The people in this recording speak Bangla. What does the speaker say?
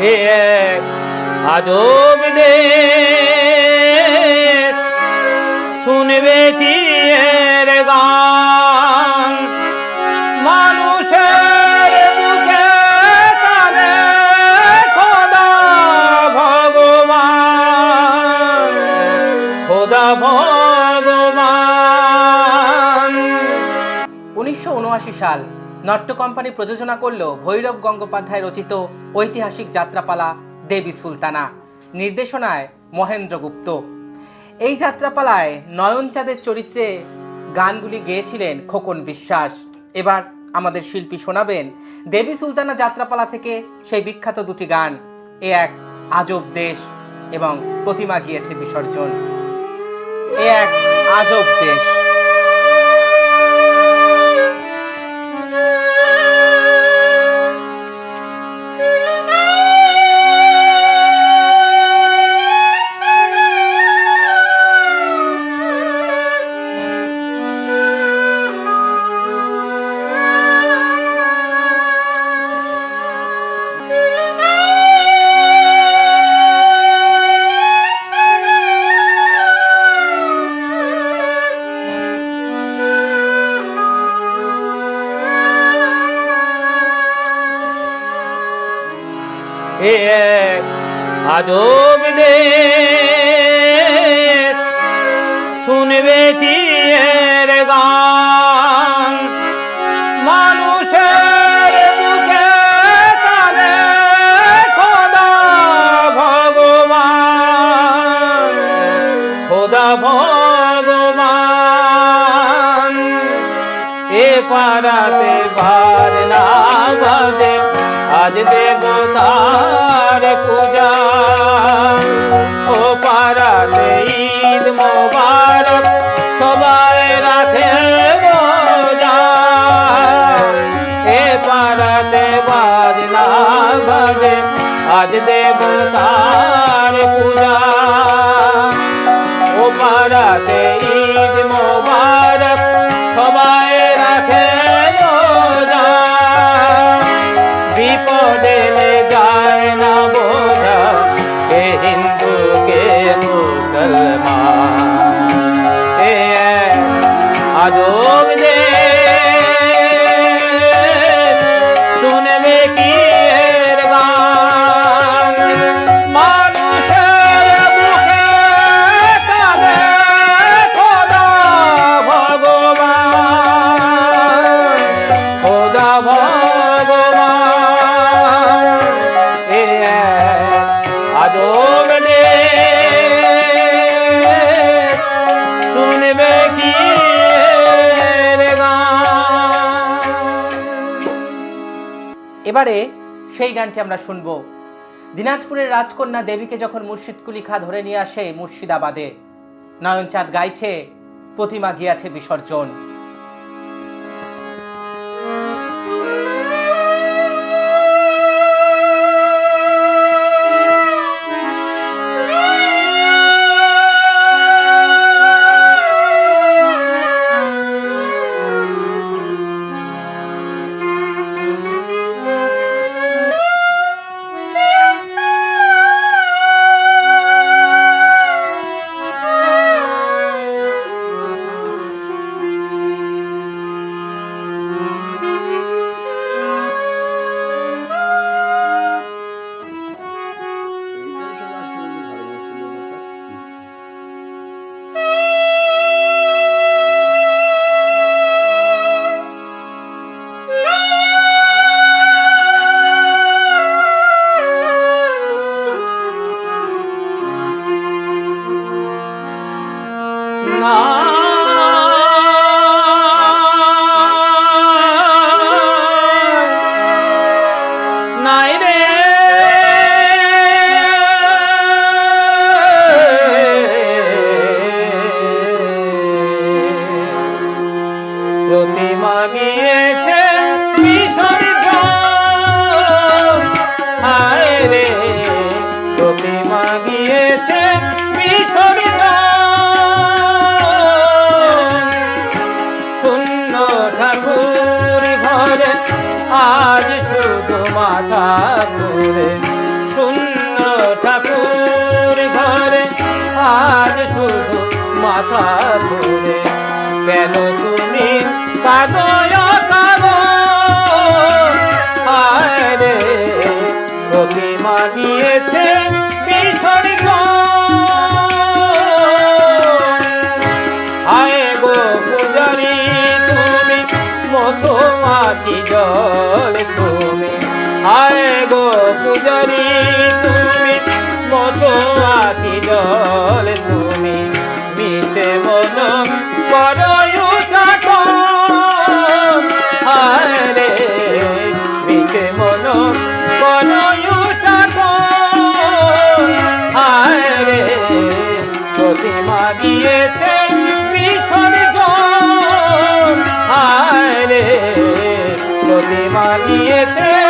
এ এক আজব দেশ। শুনবে গান? মানুষের বুকে কানে খোদা ভগবান খোদা ভগবান। উনিশশো সাল নট্য কোম্পানি প্রযোজনা করল ভৈরব গঙ্গোপাধ্যায় রচিত ঐতিহাসিক যাত্রাপালা দেবী সুলতানা, নির্দেশনায় মহেন্দ্র গুপ্ত। এই যাত্রাপালায় নয়নচাঁদের চরিত্রে গানগুলি গেয়েছিলেন খোকন বিশ্বাস। এবার আমাদের শিল্পী শোনাবেন দেবী সুলতানা যাত্রাপালা থেকে সেই বিখ্যাত দুটি গান, এ এক আজব দেশ এবং প্রতিমা গিয়েছে বিসর্জন। এ এক আজব দেশ। আজব দেশ শুনবে এর গান? মানুষের বুকে কানে খোদা ভগবান খোদা ভগবান। এ পারাতে ভার না আজ দেবতার দেবতার পূজা। ও পাড়াতে ঈদ মোবারক সবাই রাখে বিপদে যায় না বোঝা কে হিন্দু কে মুসলমান দেশ। শুনবে কি এবারে সেই গানটি আমরা শুনব। দিনাজপুরের রাজকন্যা দেবীকে যখন মুর্শিদ কুলি খা ধরে নিয়ে আসে মুর্শিদাবাদে, নয়নচাঁদ গাইছে, প্রতিমা গিয়াছে বিসর্জন। প্রতিমা গিয়েছে ঠাকুরে, শূন্য ঠাকুর ঘরে। আজ শুধু মাথা ঘুরে। কেন তুমি কাদয় কাব আরে দিয়েছে আয় গো তুমি মতো মাটি জল তুমি হায় গো পূজারি, তুমি মতো আতি জল, তুমি মিছে মন করয়ু থাকো হায় রে, মিছে মন করয়ু থাকো হায় রে, প্রতিমা দিয়েছে প্রতিমা দিয়েছে